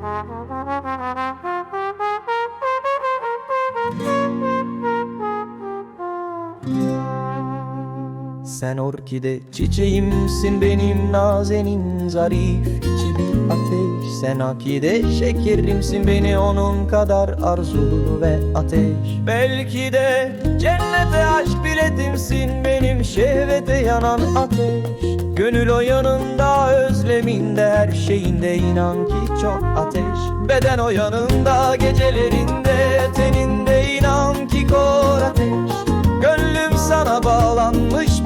thank you. Sen orkide çiçeğimsin benim nazenin zarif içi. Bir ateş Sen akide şekerimsin beni onun kadar arzulu ve ateş. Belki de cennete aşk biletimsin benim şehvete yanan ateş. Gönül o yanında özleminde her şeyinde inan ki çok ateş. Beden o yanında gecelerinde teninde inan ki kor ateş. Gönlüm sana bağlanmış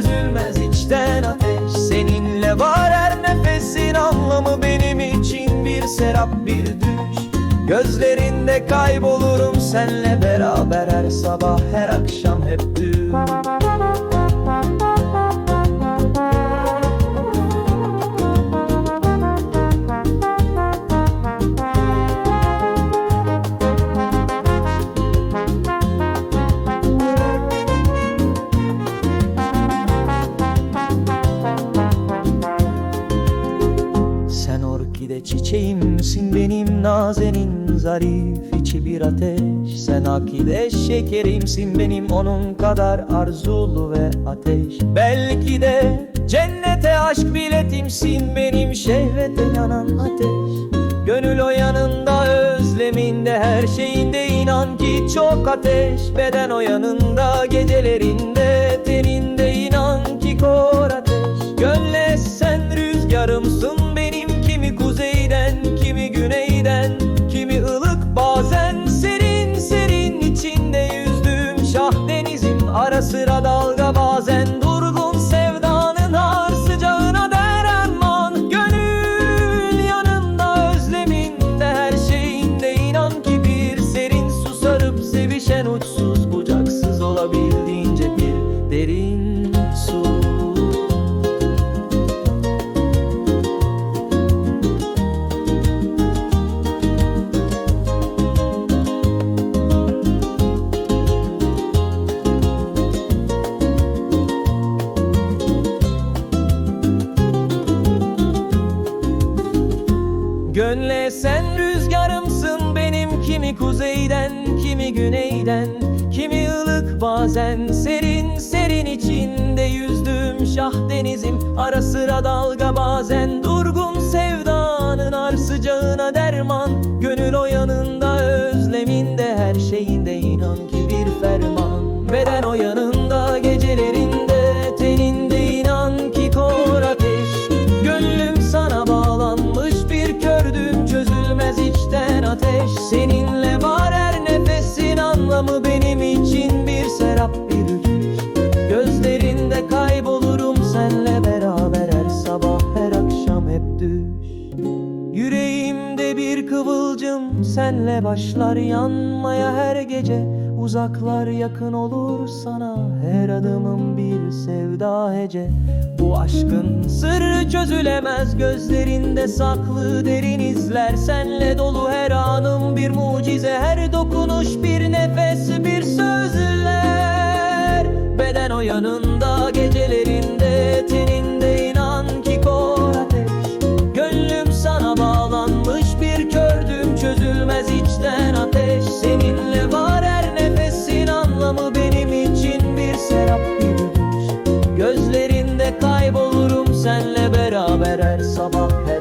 çözülmez içten ateş Seninle var her nefesin anlamı benim için bir serap bir düş. Gözlerinde kaybolurum senle beraber her sabah her akşam hep düş çiçeğimsin benim nazenin zarif içi bir ateş. Sen akide şekerimsin benim onun kadar arzulu ve ateş. Belki de cennete aşk biletimsin benim şehvete yanan ateş. Gönül o yanında özleminde her şeyinde inan ki çok ateş. Beden o yanında gecelerinde Gönle sen rüzgarımsın benim kimi kuzeyden kimi güneyden. Kimi ılık bazen serin serin içinde yüzdüğüm şah denizim. Ara sıra dalga bazen durgun sevdanın ar sıcağına derman. Gönül o yanında kıvılcım senle başlar yanmaya her gece. Uzaklar yakın olur sana her adımım bir sevda hece. Bu aşkın sırrı çözülemez gözlerinde saklı derin izler. Senle dolu her anım bir mucize her dokunuş bir nefes bir sözler. Beden o yanında erer sabah her